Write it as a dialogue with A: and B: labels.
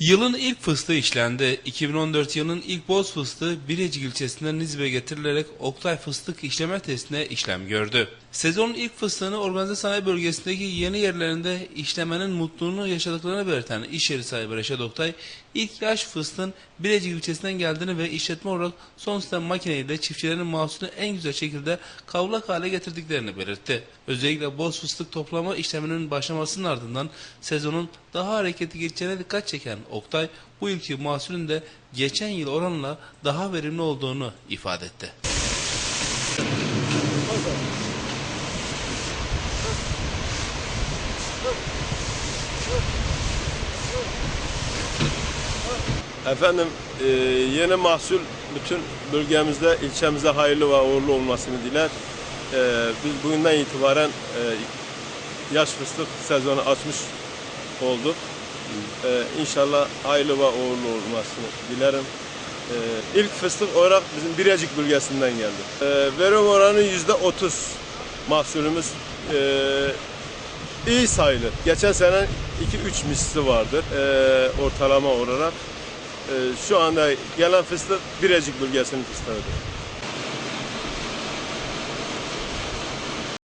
A: Yılın ilk fıstığı işlendi. 2014 yılının ilk boz fıstığı Birecik ilçesinden Nizip'e getirilerek Oktay Fıstık İşleme Tesisine işlem gördü. Sezonun ilk fıstığını organize sanayi bölgesindeki yeni yerlerinde işlemenin mutluluğunu yaşadıklarını belirten iş yeri sahibi Reşat Oktay, ilk yaş fıstığın Birecik ilçesinden geldiğini ve işletme olarak son sistem makineyle çiftçilerin mahsulünü en güzel şekilde kavlak hale getirdiklerini belirtti. Özellikle boz fıstık toplama işleminin başlamasının ardından sezonun daha hareketli geçeceğine dikkat çeken Oktay, bu yılki mahsulün de geçen yıl oranla daha verimli olduğunu ifade etti.
B: Efendim e, yeni mahsul bütün bölgemizde, ilçemizde hayırlı ve uğurlu olmasını diler. E, biz bugünden itibaren e, yaş fıstık sezonu açmış olduk. E, inşallah hayırlı ve uğurlu olmasını dilerim. E, ilk fıstık olarak bizim Birecik bölgesinden geldi. E, verim oranı yüzde otuz mahsulümüz e, iyi sayılır. Geçen sene 2-3 misli vardır e, ortalama olarak. Ee, şu anda gelen fıstık Birecik bölgesinin fıstığıdır.